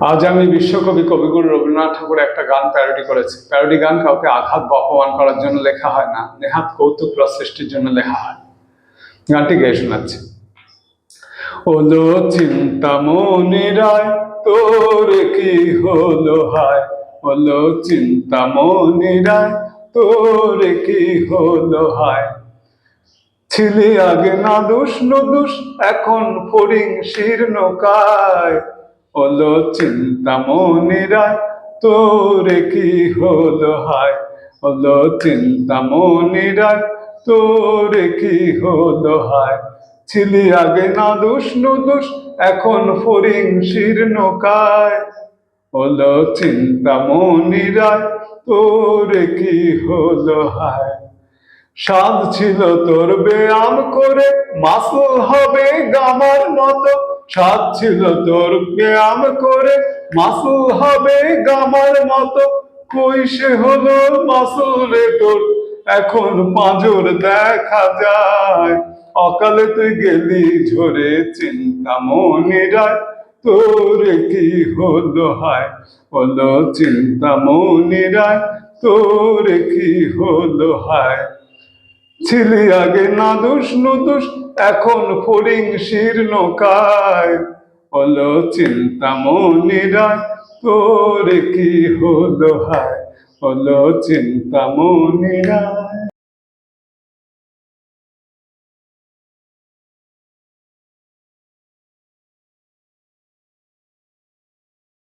আজ আমি বিশ্বকবি কবিগুরু রবীন্দ্রনাথ ঠাকুর একটা গান প্যারোডি করেছি। প্যারোডি গান কাউকে আঘাত বা অপমান করার জন্য লেখা হয় না। নেহাত কৌতুক সৃষ্টির জন্য লেখা হয়। গানটি গেয়ে শোনাচ্ছি। ওলো চিন্তা মনে রায়, তোর কি হলো হায়? ওলো চিন্তা মনে রায়, তোর কি হলো হায়? ছিলি আগে না দুষ, এখন ফড়িং শীর্ণ কায়। হলো চিন্তা মনে রায়, তোরে কি হলো হায়? হলো চিন্তা মনে রায়, তোরে কি হলো হায়? ছিলি আগে না দুষ নদুষ, এখন ফরিং শীর্ণ কায় হলো চিন্তা মনে রায়, তোরে কি হলো হায়? সাধ ছিল তোর ব্যায়াম করে, মাসুল হবে গামার মতো। সাধ ছিল তোর ব্যায়াম করে। মাসুল হবে গামার মতো। কই সে হলো মাসুল রে তোর? এখন পাঁজর দেখা যায়। অকালে তুই গেলি ঝরে চিন্তা মনে রায়। তোর কি হলো হায়? হলো চিন্তা মনে রায়। তোর কি হলো হায়? ছিলি আগে না দুষ নুদুষ এখন ফরিং শীর্ণ কায় হলো চিন্তা মনিরা তোর কি হলো হায়? হলো চিন্তা মনিরায়